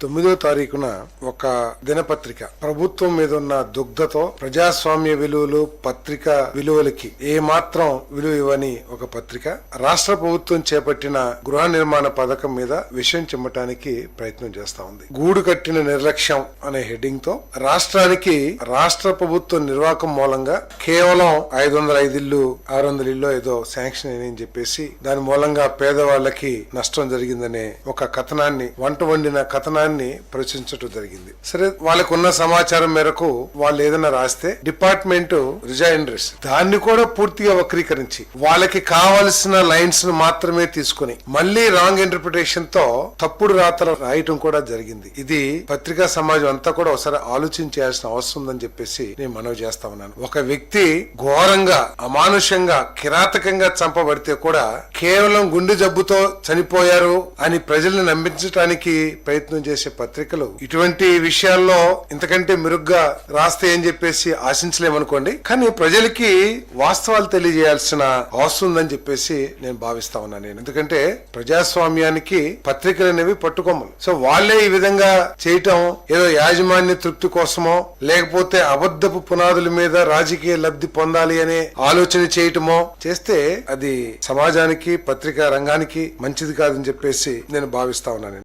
తొమ్మిదో తారీఖున ఒక దినపత్రిక. ప్రభుత్వం మీద ఉన్న దుగ్ధతో ప్రజాస్వామ్య విలువలు పత్రిక విలువలకి ఏ మాత్రం విలువ ఇవ్వని ఒక పత్రిక. రాష్ట్ర ప్రభుత్వం చేపట్టిన గృహ నిర్మాణ పథకం మీద విషయం చిమ్మటానికి ప్రయత్నం చేస్తా ఉంది. గూడు కట్టిన నిర్లక్ష్యం అనే హెడ్డింగ్తో రాష్ట్రానికి రాష్ట్ర ప్రభుత్వ నిర్వాహకం మూలంగా కేవలం ఐదు వందల ఐదు ఇల్లు ఆరు వందల ఇల్లు ఏదో శాంక్షన్ అని చెప్పేసి దాని మూలంగా పేదవాళ్ళకి నష్టం జరిగిందనే ఒక కథనాన్ని వంట వండిన కథనాన్ని ప్రచురించడం జరిగింది. సరే వాళ్ళకు ఉన్న సమాచారం మేరకు వాళ్ళు ఏదైనా రాస్తే డిపార్ట్మెంట్ రిజైండర్స్ దాన్ని కూడా పూర్తిగా వక్రీకరించి వాళ్ళకి కావలసిన లైన్స్ను మాత్రమే తీసుకుని మళ్ళీ రాంగ్ ఇంటర్ప్రిటేషన్తో తప్పుడు రాతలు రాయటం కూడా జరిగింది. ఇది పత్రికా సమాజం అంతా కూడా ఒకసారి ఆలోచించాల్సిన అవసరం ఉందని చెప్పేసి నేను మనవి చేస్తా ఉన్నాను. ఒక వ్యక్తి ఘోరంగా అమానుషంగా కిరాతకంగా చంపబడితే కూడా కేవలం గుండె జబ్బుతో చనిపోయారు అని ప్రజల్ని నమ్మించడానికి ప్రయత్నం చేసి పత్రికలు ఇటువంటి విషయాల్లో ఇంతకంటే మెరుగ్గా రాస్తే అని చెప్పేసి ఆశించలేమనుకోండి. కానీ ప్రజలకి వాస్తవాలు తెలియజేయాల్సిన అవసరం ఉందని చెప్పేసి నేను భావిస్తా ఉన్నాను నేను. ఎందుకంటే ప్రజాస్వామ్యానికి పత్రికలు అనేవి పట్టుకొమ్మలు. సో వాళ్ళే ఈ విధంగా చేయటం ఏదో యాజమాన్య తృప్తి కోసమో లేకపోతే అబద్ధపు పునాదుల మీద రాజకీయ లబ్ధి పొందాలి అనే ఆలోచన చేయటమో చేస్తే అది సమాజానికి పత్రికా రంగానికి మంచిది కాదని చెప్పేసి నేను భావిస్తా ఉన్నాను